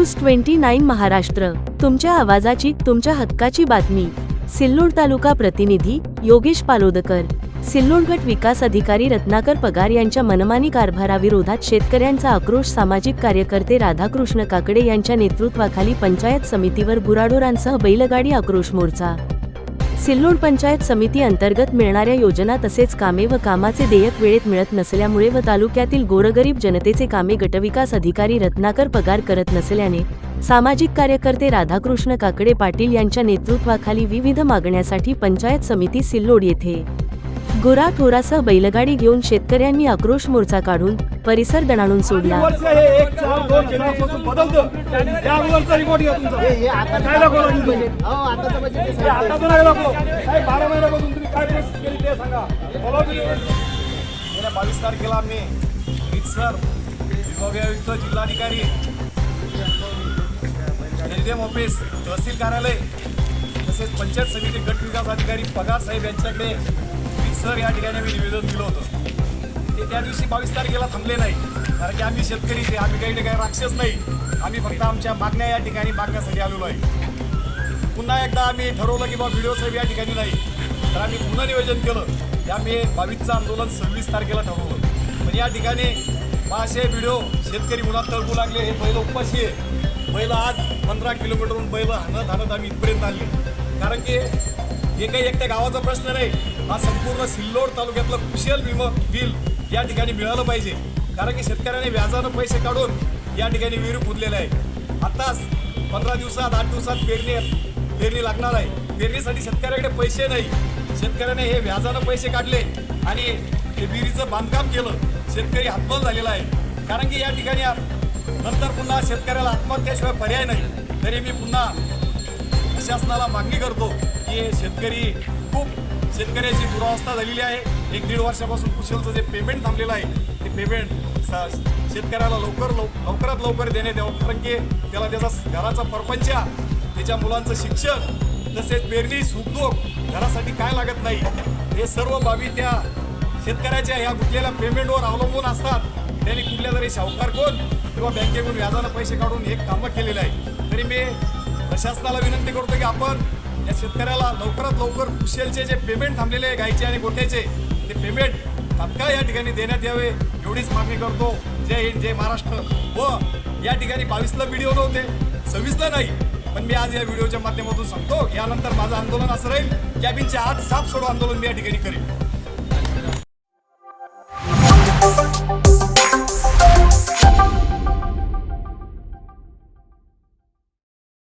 News twenty nine Maharashtra. तुमच्या आवाजाची तुमच्या हक्काची बातमी. सिल्लोड तालुका प्रतिनिधी योगेश पालोदकर. सिल्लोड गट विकास अधिकारी रत्नाकर पगार यांच्या मनमानी कारभाराविरोधात शेतकऱ्यांचा आक्रोश सामाजिक कार्यकर्ते राधाकृष्ण काकडे यांच्या नेतृत्वाखाली पंचायत समितीवर गुराढोरांसह बैलगाडी आक्रोश मोर्चा. सिल्लोड पंचायत समिती अंतर्गत मिळणाऱ्या योजना तसेच कामे व कामाचे देयक वेळेत मिळत नसल्यामुळे व तालुक्यातील गोरगरीब जनतेचे कामे गटविकास अधिकारी रत्नाकर पगार करत नसल्याने सामाजिक कार्यकर्ते राधाकृष्ण काकडे पाटील यांच्या नेतृत्वाखाली विविध मागण्यासाठी पंचायत समिती सिल्लोड येथे गुराठोरासह बैलगाडी घेऊन शेतकऱ्यांनी आक्रोश मोर्चा काढून परिसर दणाणून सोडला. वर्ष एक चार दोन सहापासून बदलतं. त्या अगोदरचा रिपोर्ट घ्या तुमचा. आता काय दाखवलं तुम्ही? बजेट? आताचं बजेट आताचं नाही दाखवलं. काय बारा महिन्यापासून तुम्ही काय प्रोसेस केली ते सांगा. बोला तुम्ही. गेल्या बावीस तारखेला आम्ही रीतसर विभागीय आयुक्त जिल्हाधिकारी एलडीएम ऑफिस तहसील कार्यालय तसेच पंचायत समिती गट विकास अधिकारी पगार साहेब यांच्याकडे सर या ठिकाणी आम्ही निवेदन दिलं होतं. ते त्या दिवशी बावीस तारखेला थांबले नाही. कारण की आम्ही शेतकरी ते आम्ही काही काही राक्षस नाही. आम्ही फक्त आमच्या मागण्या या ठिकाणी मागण्यासाठी आलेलो आहे. पुन्हा एकदा आम्ही ठरवलं की बा व्हिडिओ साहेब या ठिकाणी नाही. तर आम्ही पुन्हा नियोजन केलं. की आम्ही बावीसचं आंदोलन सव्वीस तारखेला ठरवलं. पण या ठिकाणी बा असे व्हिडिओ शेतकरी मुलात तळपू लागले. हे पहिलं उपाशी आहे. पहिलं आज पंधरा किलोमीटरहून बैल हाणत हाणत आम्ही इथपर्यंत आले कारण की हे काही एकट्या गावाचा प्रश्न नाही. हा संपूर्ण सिल्लोड तालुक्यातलं कुशल विमा बिल या ठिकाणी मिळालं पाहिजे. कारण की शेतकऱ्याने व्याजानं पैसे काढून या ठिकाणी विहीर खोदलेले आहे. आत्ताच पंधरा दिवसात आठ दिवसात पेरणी पेरणी लागणार आहे. पेरणीसाठी शेतकऱ्याकडे पैसे नाही. शेतकऱ्याने हे व्याजानं पैसे काढले आणि हे विहिरीचं बांधकाम केलं. शेतकरी हातबल झालेला आहे. कारण की या ठिकाणी नंतर पुन्हा शेतकऱ्याला आत्महत्याशिवाय पर्याय नाही. तरी मी पुन्हा प्रशासनाला मागणी करतो. की शेतकरी खूप शेतकऱ्याची दुरावस्था झालेली आहे. एक दीड वर्षापासून कुशलचं जे पेमेंट थांबलेलं आहे ते पेमेंट शेतकऱ्याला लवकर लव लवकरात लवकर देण्यात यावं. कारण की त्याला त्याचा घराचा परपंच त्याच्या मुलांचं शिक्षण तसेच पेरणी सुखदुःख घरासाठी काय लागत नाही? हे सर्व बाबी त्या शेतकऱ्याच्या ह्या गुंतलेल्या पेमेंटवर अवलंबून असतात. त्यांनी कुठल्या तरी सावकार कोण किंवा बँकेकडून व्याजानं पैसे काढून हे कामं केलेलं आहे. तरी मी प्रशासनाला विनंती करतो की आपण या शेतकऱ्याला लवकरात लवकर कुशलचे जे पेमेंट थांबलेले आहे गायचे आणि गोठ्याचे ते पेमेंट तात्काळ या ठिकाणी देण्यात यावे एवढीच मागणी करतो. जय हिंद जय महाराष्ट्र. व या ठिकाणी बावीसला व्हिडिओ नव्हते सव्वीसला नाही पण मी आज या व्हिडिओच्या माध्यमातून सांगतो यानंतर माझं आंदोलन असं राहील कॅबिनच्या आत साफ सोडो आंदोलन मी या ठिकाणी करेन.